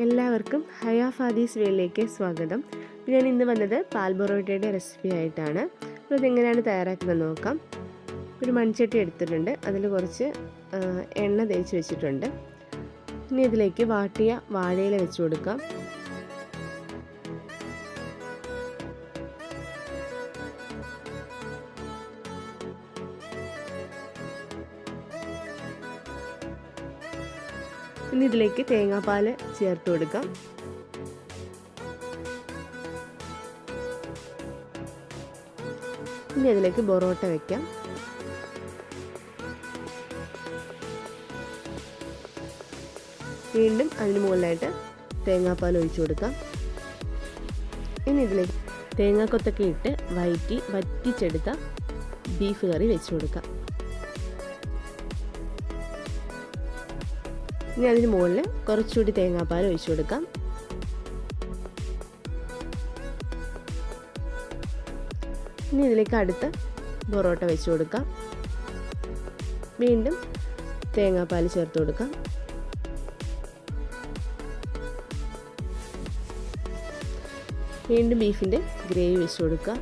എല്ലാവർക്കും ഹയാ ഫാദീസ് വേയിലേക്ക് സ്വാഗതം. ഞാൻ ഇന്ന് വന്നത് പാൽ റെസിപ്പി ആയിട്ടാണ്. അപ്പോൾ അതെങ്ങനെയാണ് തയ്യാറാക്കുന്നത് നോക്കാം. ഒരു മൺചട്ടി എടുത്തിട്ടുണ്ട്. അതിൽ കുറച്ച് എണ്ണ തേച്ച് വെച്ചിട്ടുണ്ട്. ഇനി ഇതിലേക്ക് വാട്ടിയ വാഴയില വെച്ച് കൊടുക്കാം. ഇനി ഇതിലേക്ക് തേങ്ങാപ്പാൽ ചേർത്ത് കൊടുക്കാം. ഇനി അതിലേക്ക് ബൊറോട്ട വെക്കാം. വീണ്ടും അതിന് മുകളിലായിട്ട് തേങ്ങാപ്പാൽ ഒഴിച്ചു കൊടുക്കാം. ഇനി ഇതിലേക്ക് തേങ്ങാക്കൊത്തൊക്കെ ഇട്ട് വയറ്റി വറ്റിച്ചെടുത്ത ബീഫ് കറി വെച്ച് കൊടുക്കാം. ഇനി അതിന് മുകളിൽ കുറച്ചുകൂടി തേങ്ങാപ്പാൽ ഒഴിച്ചു കൊടുക്കാം. ഇനി ഇതിലേക്ക് അടുത്ത പൊറോട്ട വെച്ച് കൊടുക്കാം. വീണ്ടും തേങ്ങാപ്പാൽ ചേർത്ത് കൊടുക്കാം. വീണ്ടും ബീഫിന്റെ ഗ്രേവി വെച്ച് കൊടുക്കാം.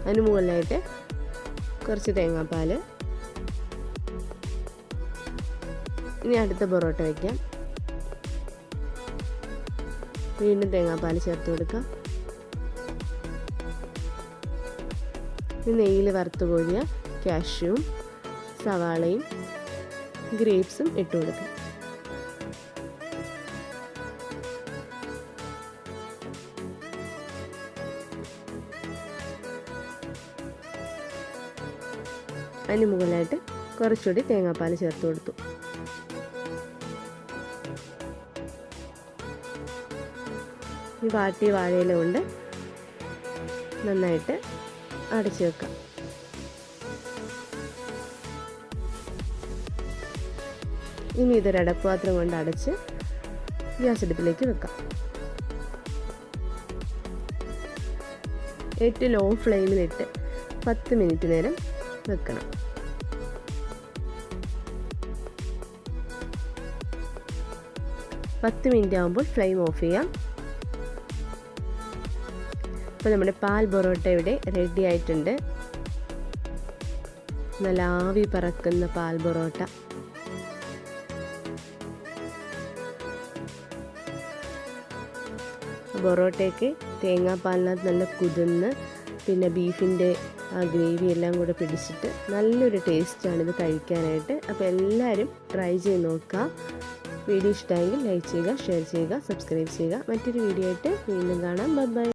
അതിന് മുകളിലായിട്ട് കുറച്ച് തേങ്ങാപ്പാൽ ഇനി അടുത്ത പൊറോട്ട വയ്ക്കാം വീണ്ടും തേങ്ങാപ്പാൽ ചേർത്ത് കൊടുക്കാം ഇനി നെയ്യിൽ വറുത്ത് കോരിയ കാഷ്യൂവും സവാളയും ഗ്രേപ്സും ഇട്ട് കൊടുക്കാം അതിന് മുകളിലായിട്ട് കുറച്ചുകൂടി തേങ്ങാപ്പാൽ ചേർത്ത് കൊടുത്തു. ഈ വാട്ടിയ വാഴയില കൊണ്ട് നന്നായിട്ട് അടച്ചു വെക്കാം. ഇനി ഇതൊരു അടപ്പാത്രം കൊണ്ട് അടച്ച് ഗ്യാസ് അടുപ്പിലേക്ക് വെക്കാം. ഏറ്റവും ലോ ഫ്ലെയിമിലിട്ട് പത്ത് മിനിറ്റ് നേരം വെക്കണം പത്ത് മിനിറ്റ് ആകുമ്പോൾ ഫ്ലെയിം ഓഫ് ചെയ്യാം. അപ്പോൾ നമ്മുടെ പാൽ പൊറോട്ട ഇവിടെ റെഡി ആയിട്ടുണ്ട്. നല്ല ആവി പറക്കുന്ന പാൽ പൊറോട്ട. പൊറോട്ടയ്ക്ക് തേങ്ങാപ്പാലിനകത്ത് നല്ല കുതിർന്ന് പിന്നെ ബീഫിന്റെ ആ ഗ്രേവി എല്ലാം കൂടെ പിടിച്ചിട്ട് നല്ലൊരു ടേസ്റ്റാണ് ഇത് കഴിക്കാനായിട്ട്. അപ്പോൾ എല്ലാവരും ട്രൈ ചെയ്ത് നോക്കുക. വീഡിയോ ഇഷ്ടമായെങ്കിൽ ലൈക്ക് ചെയ്യുക ഷെയർ ചെയ്യുക സബ്സ്ക്രൈബ് ചെയ്യുക. മറ്റൊരു വീഡിയോ ആയിട്ട് വീണ്ടും കാണാം. ബൈ.